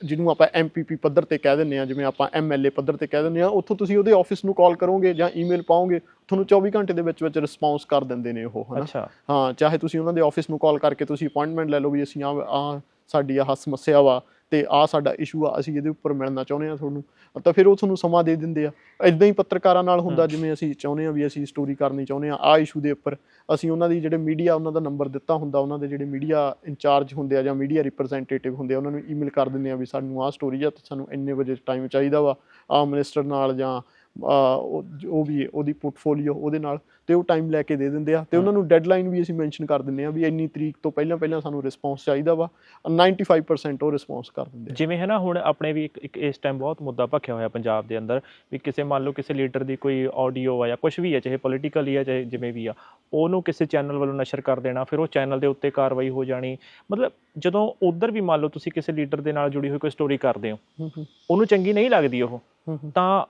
ਜਿਹਨੂੰ ਆਪਾਂ ਐਮਪੀਪੀ ਪੱਧਰ ਤੇ ਕਹਿ ਦਿੰਦੇ ਆ ਜਿਵੇਂ ਆਪਾਂ ਐਮਐਲਏ ਪੱਧਰ ਤੇ ਕਹਿ ਦਿੰਦੇ ਆ ਉੱਥੋਂ ਤੁਸੀਂ ਉਹਦੇ ਆਫਿਸ ਨੂੰ ਕਾਲ ਕਰੋਗੇ ਜਾਂ ਈਮੇਲ ਪਾਓਗੇ ਤੁਹਾਨੂੰ 24 ਘੰਟੇ ਦੇ ਵਿੱਚ ਵਿੱਚ ਰਿਸਪੌਂਸ ਕਰ ਦਿੰਦੇ ਨੇ ਉਹ ਹਨਾ? ਹਾਂ ਚਾਹੇ ਤੁਸੀਂ ਉਹਨਾਂ ਦੇ ਆਫਿਸ ਨੂੰ ਕਾਲ ਕਰਕੇ ਤੁਸੀਂ ਅਪਾਇੰਟਮੈਂਟ ਲੈ ਲਓ ਵੀ ਅਸੀਂ ਆ ਆ ਸਾਡੀ ਆਹ ਸਮੱਸਿਆ ਵਾ ਤੇ ਆ ਸਾਡਾ ਇਸ਼ੂ ਆ ਅਸੀਂ ਇਹਦੇ ਉੱਪਰ ਮਿਲਣਾ ਚਾਹੁੰਦੇ ਆ ਤੁਹਾਨੂੰ। ਤਾਂ ਫਿਰ ਉਹ ਤੁਹਾਨੂੰ ਸਮਾਂ ਦੇ ਦਿੰਦੇ ਆ। ਇਦਾਂ ਹੀ ਪੱਤਰਕਾਰਾਂ ਨਾਲ ਹੁੰਦਾ ਜਿਵੇਂ ਅਸੀਂ ਚਾਹੁੰਦੇ ਆ ਵੀ ਅਸੀਂ ਸਟੋਰੀ ਕਰਨੀ ਚਾਹੁੰਦੇ ਆ ਆ ਇਸ਼ੂ ਦੇ ਉੱਪਰ। ਅਸੀਂ ਉਹਨਾਂ ਦੀ ਜਿਹੜੇ ਮੀਡੀਆ ਉਹਨਾਂ ਦਾ ਨੰਬਰ ਦਿੱਤਾ ਹੁੰਦਾ ਉਹਨਾਂ ਦੇ ਜਿਹੜੇ ਮੀਡੀਆ ਇੰਚਾਰਜ ਹੁੰਦੇ ਆ ਜਾਂ ਮੀਡੀਆ ਰਿਪਰੈਜ਼ੈਂਟੇਟਿਵ ਹੁੰਦੇ ਆ ਉਹਨਾਂ ਨੂੰ ਈਮੇਲ ਕਰ ਦਿੰਦੇ ਆ ਵੀ ਸਾਨੂੰ ਆਹ ਸਟੋਰੀ ਆ ਤੇ ਸਾਨੂੰ ਇੰਨੇ ਵਜੇ ਟਾਈਮ ਚਾਹੀਦਾ ਵਾ ਆ ਮਿਨਿਸਟਰ ਨਾਲ ਜਾਂ ਉਹ ਵੀ ਉਹਦੀ ਪੋਰਟਫੋਲੀਓ ਉਹਦੇ ਨਾਲ ਤੇ ਉਹ ਟਾਈਮ ਲੈ ਕੇ ਦੇ ਦਿੰਦੇ ਆ। ਤੇ ਉਹਨਾਂ ਨੂੰ ਡੈਡਲਾਈਨ ਵੀ ਅਸੀਂ ਮੈਂਸ਼ਨ ਕਰ ਦਿੰਦੇ ਆ ਵੀ ਇੰਨੀ ਤਰੀਕ ਤੋਂ ਪਹਿਲਾਂ ਪਹਿਲਾਂ ਸਾਨੂੰ ਰਿਸਪੌਂਸ ਚਾਹੀਦਾ ਵਾ। 95% ਉਹ ਰਿਸਪੌਂਸ ਕਰ ਦਿੰਦੇ ਆ। ਜਿਵੇਂ ਹੈ ਨਾ ਹੁਣ ਆਪਣੇ ਵੀ ਇੱਕ ਇਸ ਟਾਈਮ ਬਹੁਤ ਮੁੱਦਾ ਭਖਿਆ ਹੋਇਆ ਪੰਜਾਬ ਦੇ ਅੰਦਰ ਵੀ ਕਿਸੇ ਮੰਨ ਲਓ ਕਿਸੇ ਲੀਡਰ ਦੀ ਕੋਈ ਆਡੀਓ ਆ ਜਾਂ ਕੁਝ ਵੀ ਹੈ ਚਾਹੇ ਪੋਲੀਟੀਕਲੀ ਆ ਚਾਹੇ ਜਿਵੇਂ ਵੀ ਆ ਉਹਨੂੰ ਕਿਸੇ ਚੈਨਲ ਵੱਲੋਂ ਨਸ਼ਰ ਕਰ ਦੇਣਾ ਫਿਰ ਉਹ ਚੈਨਲ ਦੇ ਉੱਤੇ ਕਾਰਵਾਈ ਹੋ ਜਾਣੀ। ਮਤਲਬ ਜਦੋਂ ਉਧਰ ਵੀ ਮੰਨ ਲਓ ਤੁਸੀਂ ਕਿਸੇ ਲੀਡਰ ਦੇ ਨਾਲ ਜੁੜੀ ਹੋਈ ਕੋਈ ਸਟੋਰੀ ਕਰਦੇ ਹੋ ਉਹਨੂੰ ਚੰਗੀ ਨਹੀਂ ਲੱਗਦੀ ਉਹ। ਤਾਂ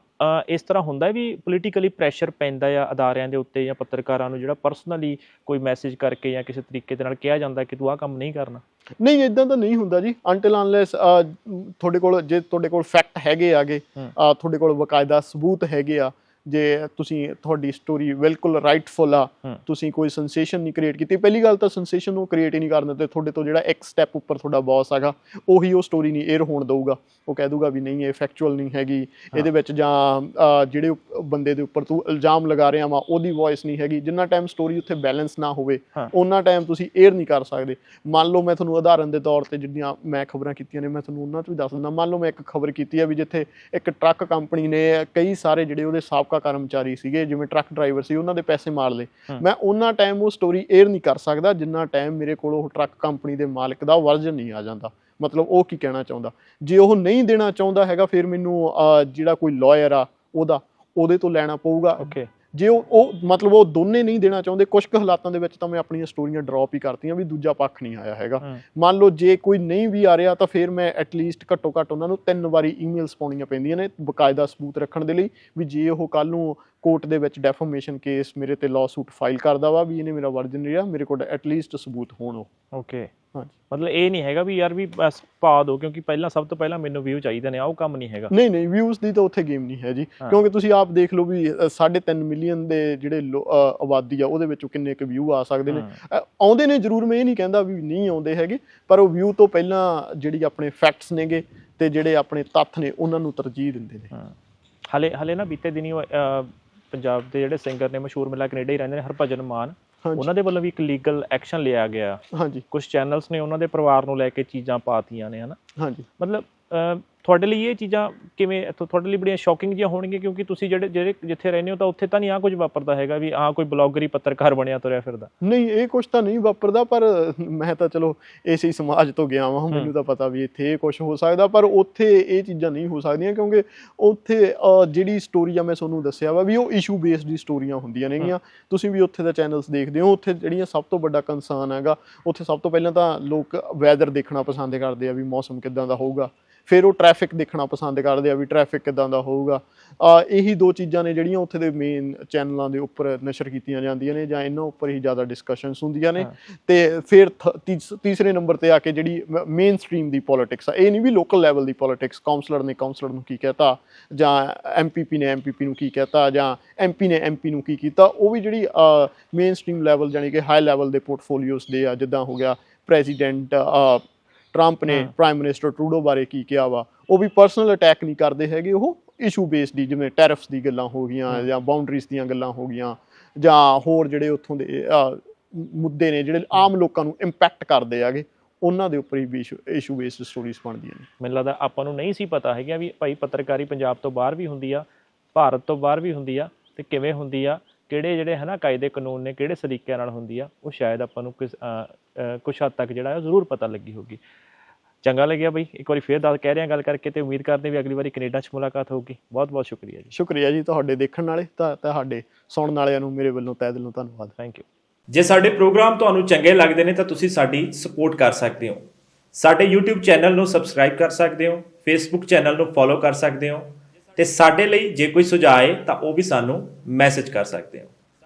ਇਸ ਤਰ੍ਹਾਂ ਹੁੰਦਾ ਵੀ ਪੋਲੀਟੀਕਲੀ ਪ੍ਰੈਸ਼ਰ ਪੈਂਦਾ ਆ ਅਦਾਰਿਆਂ ਦੇ ਉੱਤੇ ਜਾਂ ਪੱਤਰਕਾਰਾਂ ਨੂੰ ਜਿਹੜਾ ਪਰਸਨਲੀ ਕੋਈ ਮੈਸੇਜ ਕਰਕੇ ਜਾਂ ਕਿਸੇ ਤਰੀਕੇ ਦੇ ਨਾਲ ਕਿਹਾ ਜਾਂਦਾ ਕਿ ਤੂੰ ਆਹ ਕੰਮ ਨਹੀਂ ਕਰਨਾ। ਨਹੀਂ ਇਦਾਂ ਤਾਂ ਨਹੀਂ ਹੁੰਦਾ ਜੀ। ਅੰਟਿਲ ਅਨਲੈਸ ਤੁਹਾਡੇ ਕੋਲ ਜੇ ਤੁਹਾਡੇ ਕੋਲ ਫੈਕਟ ਹੈਗੇ ਆਗੇ ਤੁਹਾਡੇ ਕੋਲ ਬਕਾਇਦਾ ਸਬੂਤ ਹੈਗੇ ਆ ਜੇ ਤੁਸੀਂ ਤੁਹਾਡੀ ਸਟੋਰੀ ਬਿਲਕੁਲ ਰਾਈਟਫੁਲ ਆ। ਤੁਸੀਂ ਕੋਈ ਸੈਂਸੇਸ਼ਨ ਨਹੀਂ ਕ੍ਰੀਏਟ ਕੀਤੀ। ਪਹਿਲੀ ਗੱਲ ਤਾਂ ਸੈਂਸੇਸ਼ਨ ਨੂੰ ਕ੍ਰੀਏਟ ਹੀ ਨਹੀਂ ਕਰਨ ਦਿੰਦੇ ਤੁਹਾਡੇ ਤੋਂ ਜਿਹੜਾ ਇੱਕ ਸਟੈਪ ਉੱਪਰ ਤੁਹਾਡਾ ਬੌਸ ਹੈਗਾ ਉਹੀ ਉਹ ਸਟੋਰੀ ਨਹੀਂ 에ਅਰ ਹੋਣ ਦਊਗਾ। ਉਹ ਕਹਿ ਦਊਗਾ ਵੀ ਨਹੀਂ ਇਹ ਫੈਕਚੁਅਲ ਨਹੀਂ ਹੈਗੀ। ਇਹਦੇ ਵਿੱਚ ਜਾਂ ਜਿਹੜੇ ਬੰਦੇ ਦੇ ਉੱਪਰ ਤੂੰ ਇਲਜ਼ਾਮ ਲਗਾ ਰਿਹਾ ਵਾ ਉਹਦੀ ਵੌਇਸ ਨਹੀਂ ਹੈਗੀ। ਜਿੰਨਾ ਟਾਈਮ ਸਟੋਰੀ ਉੱਥੇ ਬੈਲੈਂਸ ਨਾ ਹੋਵੇ। ਉਹਨਾਂ ਟਾਈਮ ਤੁਸੀਂ 에ਅਰ ਨਹੀਂ ਕਰ ਸਕਦੇ। ਮੰਨ ਲਓ ਮੈਂ ਤੁਹਾਨੂੰ ਉਦਾਹਰਨ ਦੇ ਤੌਰ ਤੇ ਜਿਹੜੀਆਂ ਮੈਂ ਖਬਰਾਂ ਕੀਤੀਆਂ ਨੇ ਮੈਂ ਤੁਹਾਨੂੰ ਉਹਨਾਂ 'ਚ ਵੀ ਦੱਸ ਦਿੰਦਾ। ਮੰਨ ਲਓ ਮੈਂ ਇੱਕ ਖਬਰ ਕੀਤੀ ਹੈ ਵੀ ਜਿੱਥੇ ਇੱਕ ਟਰੱਕ ਕੰਪਨੀ ਨੇ ਕਈ ਸਾਰੇ ਜਿਹੜੇ ਉਹਦੇ ਸਾਬਕਾ ਕਰਮਚਾਰੀ ਸੀਗੇ ਜਿਵੇਂ ਟਰੱਕ ਡਰਾਈਵਰ ਸੀ ਉਹਨਾਂ ਦੇ ਪੈਸੇ ਮਾਰ ਲਏ। ਮੈਂ ਉਹਨਾਂ ਟਾਈਮ ਉਹ ਸਟੋਰੀ 에ਅਰ ਨਹੀਂ ਕਰ ਸਕਦਾ ਜਿੰਨਾ ਟਾਈਮ ਮੇਰੇ ਕੋਲ ਉਹ ਟਰੱਕ ਕੰਪਨੀ ਦੇ ਮਾਲਕ ਦਾ ਵਰਜਨ ਨਹੀਂ ਆ ਜਾਂਦਾ। ਮਤਲਬ ਉਹ ਕੀ ਕਹਿਣਾ ਚਾਹੁੰਦਾ? ਜੇ ਉਹ ਨਹੀਂ ਦੇਣਾ ਚਾਹੁੰਦਾ ਹੈਗਾ ਫਿਰ ਮੈਨੂੰ ਜਿਹੜਾ ਕੋਈ ਲਾਇਰ ਆ ਉਹਦਾ ਉਹਦੇ ਤੋਂ ਲੈਣਾ ਪਊਗਾ। ਓਕੇ ਜੇ ਉਹ ਉਹ ਮਤਲਬ ਉਹ ਦੋਨੇ ਨਹੀਂ ਦੇਣਾ ਚਾਹੁੰਦੇ ਕੁਝ ਕੁ ਹਾਲਾਤਾਂ ਦੇ ਵਿੱਚ ਤਾਂ ਮੈਂ ਆਪਣੀਆਂ ਸਟੋਰੀਆਂ ਡ੍ਰੌਪ ਹੀ ਕਰਤੀਆਂ ਵੀ ਦੂਜਾ ਪੱਖ ਨਹੀਂ ਆਇਆ ਹੈਗਾ। ਮੰਨ ਲਓ ਜੇ ਕੋਈ ਨਹੀਂ ਵੀ ਆ ਰਿਹਾ ਤਾਂ ਫਿਰ ਮੈਂ ਐਟਲੀਸਟ ਘੱਟੋ ਘੱਟ ਉਹਨਾਂ ਨੂੰ ਤਿੰਨ ਵਾਰੀ ਈਮੇਲਸ ਪਾਉਣੀਆਂ ਪੈਂਦੀਆਂ ਨੇ ਬਕਾਇਦਾ ਸਬੂਤ ਰੱਖਣ ਦੇ ਲਈ ਵੀ ਜੇ ਉਹ ਕੱਲ ਨੂੰ ਕੋਰਟ ਦੇ ਵਿੱਚ ਡੈਫਾਮੇਸ਼ਨ ਕੇਸ ਮੇਰੇ ਤੇ ਲਾਅਸੂਟ ਫਾਈਲ ਕਰਦਾ ਵਾ ਵੀ ਇਹਨੇ ਮੇਰਾ ਵਰਜਨ ਰਿਹਾ ਮੇਰੇ ਕੋਲ ਐਟਲੀਸਟ ਸਬੂਤ ਹੋਣ ਉਹ। ਓਕੇ ਹਾਂਜੀ। ਮਤਲਬ ਇਹ ਨਹੀਂ ਹੈਗਾ ਵੀ ਯਾਰ ਵੀ ਬਸ ਪਾ ਦਿਓ ਕਿਉਂਕਿ ਪਹਿਲਾਂ ਸਭ ਤੋਂ ਪਹਿਲਾਂ ਮੈਨੂੰ ਵਿਊ ਚਾਹੀਦੇ ਨੇ ਉਹ ਕੰਮ ਨਹੀਂ ਹੈਗਾ। ਨਹੀਂ ਨਹੀਂ ਵਿਊਜ਼ ਦੀ ਤਾਂ ਉੱਥੇ ਗੇਮ ਨਹੀਂ ਹੈ ਜੀ। ਕਿਉਂਕਿ ਤੁਸੀਂ ਆਪ ਦੇਖ ਲਓ ਵੀ 3.5 ਮਿਲੀਅਨ ਦੇ ਜਿਹੜੇ ਆਬਾਦੀ ਆ ਉਹਦੇ ਵਿੱਚੋਂ ਕਿੰਨੇ ਕੁ ਵਿਊ ਆ ਸਕਦੇ ਨੇ। ਆਉਂਦੇ ਨੇ ਜ਼ਰੂਰ ਮੈਂ ਇਹ ਨਹੀਂ ਕਹਿੰਦਾ ਵੀ ਨਹੀਂ ਆਉਂਦੇ ਹੈਗੇ ਪਰ ਉਹ ਵਿਊ ਤੋਂ ਪਹਿਲਾਂ ਜਿਹੜੀ ਆਪਣੇ ਫੈਕਟਸ ਨੇਗੇ ਤੇ ਜਿਹੜੇ ਆਪਣੇ ਤੱਥ ਨੇ ਉਹਨਾਂ ਨੂੰ ਤਰਜੀਹ ਦਿੰਦੇ ਨੇ। ਹਲੇ ਹਲੇ ਨਾ ਬੀਤੇ ਦਿਨੀ ਪੰਜਾਬ ਦੇ ਜਿਹੜੇ ਸਿੰਗਰ ਨੇ ਮਸ਼ਹੂਰ ਮਿਲਾ ਕੈਨੇਡਾ ਹੀ ਰਹਿੰਦੇ ਨੇ ਹਰਭਜਨ ਮਾਨ। ਉਹਨਾਂ ਦੇ ਵੱਲੋਂ ਵੀ ਇੱਕ ਲੀਗਲ ਐਕਸ਼ਨ ਲਿਆ ਗਿਆ। ਹਾਂਜੀ। ਕੁਝ ਚੈਨਲਸ ਨੇ ਉਹਨਾਂ ਦੇ ਪਰਿਵਾਰ ਨੂੰ ਲੈ ਕੇ ਚੀਜ਼ਾਂ ਪਾਤੀਆਂ ਨੇ ਹਨਾ? ਹਾਂਜੀ। ਮਤਲਬ ਤੁਹਾਡੇ ਲਈ ਇਹ ਚੀਜ਼ਾਂ ਕਿਵੇਂ ਤੁਹਾਡੇ ਲਈ ਬੜੀਆਂ ਸ਼ੌਕਿੰਗ ਜਿਹੀਆਂ ਹੋਣਗੀਆਂ ਕਿਉਂਕਿ ਤੁਸੀਂ ਜਿਹੜੇ ਜਿਹੜੇ ਜਿੱਥੇ ਰਹਿੰਦੇ ਹੋ ਤਾਂ ਉੱਥੇ ਤਾਂ ਨਹੀਂ ਆ ਕੁਝ ਵਾਪਰਦਾ ਹੈਗਾ ਵੀ ਆ ਕੋਈ ਬਲੌਗਰ ਹੀ ਪੱਤਰਕਾਰ ਬਣਿਆ ਤੁਰਿਆ ਫਿਰਦਾ। ਨਹੀਂ ਇਹ ਕੁਝ ਤਾਂ ਨਹੀਂ ਵਾਪਰਦਾ ਪਰ ਮੈਂ ਤਾਂ ਚਲੋ ਇਸੇ ਸਮਾਜ ਤੋਂ ਗਿਆ ਵਾਂ ਮੈਨੂੰ ਤਾਂ ਪਤਾ ਵੀ ਇੱਥੇ ਇਹ ਕੁਝ ਹੋ ਸਕਦਾ ਪਰ ਉੱਥੇ ਇਹ ਚੀਜ਼ਾਂ ਨਹੀਂ ਹੋ ਸਕਦੀਆਂ ਕਿਉਂਕਿ ਉੱਥੇ ਜਿਹੜੀ ਸਟੋਰੀ ਆ ਮੈਂ ਤੁਹਾਨੂੰ ਦੱਸਿਆ ਵਾ ਵੀ ਉਹ ਇਸ਼ੂ ਬੇਸਡ ਦੀ ਸਟੋਰੀਆਂ ਹੁੰਦੀਆਂ ਨੇਗੀਆਂ। ਤੁਸੀਂ ਵੀ ਉੱਥੇ ਦਾ ਚੈਨਲਸ ਦੇਖਦੇ ਹੋ ਉੱਥੇ ਜਿਹੜੀਆਂ ਸਭ ਤੋਂ ਵੱਡਾ ਕੰਸਰਨ ਹੈਗਾ ਉੱਥੇ ਸਭ ਤੋਂ ਪਹਿਲਾਂ ਤਾਂ ਲੋਕ ਵੈਦਰ ਦੇਖਣਾ ਪਸੰਦ ਕਰਦੇ ਆ ਵੀ ਮੌਸਮ ਕਿਦਾਂ ਦਾ ਹੋਊਗਾ। ਫਿਰ ਉਹ ਟ੍ਰੈਫਿਕ ਦੇਖਣਾ ਪਸੰਦ ਕਰਦੇ ਆ ਵੀ ਟ੍ਰੈਫਿਕ ਕਿਦਾਂ ਦਾ ਹੋਊਗਾ। ਆ ਇਹੀ ਦੋ ਚੀਜ਼ਾਂ ਨੇ ਜਿਹੜੀਆਂ ਉੱਥੇ ਦੇ ਮੇਨ ਚੈਨਲਾਂ ਦੇ ਉੱਪਰ ਨਸ਼ਰ ਕੀਤੀਆਂ ਜਾਂਦੀਆਂ ਨੇ ਜਾਂ ਇਹਨਾਂ ਉੱਪਰ ਹੀ ਜ਼ਿਆਦਾ ਡਿਸਕਸ਼ਨਸ ਹੁੰਦੀਆਂ ਨੇ। ਤੇ ਫਿਰ ਤੀਸਰੇ ਨੰਬਰ ਤੇ ਆ ਕੇ ਜਿਹੜੀ ਮੇਨ ਸਟ੍ਰੀਮ ਦੀ ਪੋਲਿਟਿਕਸ ਆ। ਇਹ ਨਹੀਂ ਵੀ ਲੋਕਲ ਲੈਵਲ ਦੀ ਪੋਲਿਟਿਕਸ ਕਾਉਂਸਲਰ ਨੇ ਕਾਉਂਸਲਰ ਨੂੰ ਕੀ ਕਹਤਾ ਜਾਂ ਐਮਪੀਪੀ ਨੇ ਐਮਪੀਪੀ ਨੂੰ ਕੀ ਕਹਤਾ ਜਾਂ ਐਮਪੀ ਨੇ ਐਮਪੀ ਨੂੰ ਕੀ ਕੀਤਾ ਉਹ ਵੀ ਜਿਹੜੀ ਮੇਨ ਸਟ੍ਰੀਮ ਲੈਵਲ ਜਾਨੀ ਕਿ ਹਾਈ ਲੈਵਲ ਦੇ ਪੋਰਟਫੋਲੀਓਜ਼ ਦੇ ਆ ਜਿੱਦਾਂ ਹੋ ਗਿਆ ਪ੍ਰੈਜ਼ੀਡੈਂਟ ਟਰੰਪ ਨੇ ਪ੍ਰਾਈਮ ਮਿਨਿਸਟਰ ਟਰੂਡੋ ਬਾਰੇ ਕੀ ਕਿਹਾ ਵਾ ਉਹ ਵੀ ਪਰਸਨਲ ਅਟੈਕ ਨਹੀਂ ਕਰਦੇ ਹੈਗੇ ਉਹ ਇਸ਼ੂ ਬੇਸਡ ਦੀ ਜਿਵੇਂ ਟੈਰਿਫਸ ਦੀ ਗੱਲਾਂ ਹੋ ਗਈਆਂ ਜਾਂ ਬਾਉਂਡਰੀਜ਼ ਦੀਆਂ ਗੱਲਾਂ ਹੋ ਗਈਆਂ ਜਾਂ ਹੋਰ ਜਿਹੜੇ ਉੱਥੋਂ ਦੇ ਮੁੱਦੇ ਨੇ ਜਿਹੜੇ ਆਮ ਲੋਕਾਂ ਨੂੰ ਇੰਪੈਕਟ ਕਰਦੇ ਆਗੇ ਉਹਨਾਂ ਦੇ ਉੱਪਰ ਹੀ ਇਸ਼ੂ ਬੇਸਡ ਸਟੋਰੀਜ਼ ਬਣਦੀਆਂ ਨੇ। ਮੈਨੂੰ ਲੱਗਦਾ ਆਪਾਂ ਨੂੰ ਨਹੀਂ ਸੀ ਪਤਾ ਹੈਗਾ ਵੀ ਭਾਈ ਪੱਤਰਕਾਰੀ ਪੰਜਾਬ ਤੋਂ ਬਾਹਰ ਵੀ ਹੁੰਦੀ ਆ ਭਾਰਤ ਤੋਂ ਬਾਹਰ ਵੀ ਹੁੰਦੀ ਆ ਤੇ ਕਿਵੇਂ ਹੁੰਦੀ ਆ ਕਿਹੜੇ ਜਿਹੜੇ ਹਨਾ ਕਾਇਦੇ ਕਾਨੂੰਨ ਨੇ ਕਿਹੜੇ ਸਲੀਕਿਆਂ ਨਾਲ ਹੁੰਦੀ ਆ ਉਹ ਸ਼ਾਇਦ ਆਪਾਂ ਨੂੰ ਕਿਸ ਕੁਝ ਹੱਦ ਤੱਕ ਜਿਹੜਾ ਹੈ ਜ਼ਰੂਰ ਪਤਾ ਲੱਗੀ ਹੋਗੀ ਚੰਗਾ ਲੱਗਿਆ ਬਈ। ਇੱਕ ਵਾਰੀ ਫੇਰ ਦੱਸ ਕਹਿ ਰਿਹਾ ਗੱਲ ਕਰਕੇ ਤੇ ਉਮੀਦ ਕਰਦੇ ਵੀ ਅਗਲੀ ਵਾਰੀ ਕੈਨੇਡਾ 'ਚ ਮੁਲਾਕਾਤ ਹੋਊਗੀ। ਬਹੁਤ ਬਹੁਤ ਸ਼ੁਕਰੀਆ ਜੀ। ਸ਼ੁਕਰੀਆ ਜੀ ਤੁਹਾਡੇ ਦੇਖਣ ਵਾਲੇ ਤਾਂ ਤੁਹਾਡੇ ਸੁਣਨ ਵਾਲਿਆਂ ਨੂੰ ਮੇਰੇ ਵੱਲੋਂ ਤਹਿ ਦਿਲੋਂ ਧੰਨਵਾਦ। ਥੈਂਕ ਯੂ ਜੇ ਸਾਡੇ ਪ੍ਰੋਗਰਾਮ ਤੁਹਾਨੂੰ ਚੰਗੇ ਲੱਗਦੇ ਨੇ ਤਾਂ ਤੁਸੀਂ ਸਾਡੀ ਸਪੋਰਟ ਕਰ ਸਕਦੇ ਹੋ। ਸਾਡੇ YouTube ਚੈਨਲ ਨੂੰ ਸਬਸਕ੍ਰਾਈਬ ਕਰ ਸਕਦੇ ਹੋ Facebook ਚੈਨਲ ਨੂੰ ਫੋਲੋ ਕਰ ਸਕਦੇ ਹੋ ਤੇ ਸਾਡੇ ਲਈ ਜੇ ਕੋਈ ਸੁਝਾਅ ਹੈ ਤਾਂ ਉਹ ਵੀ ਸਾਨੂੰ ਮੈਸੇਜ ਕਰ ਸਕਦੇ ਹੋ।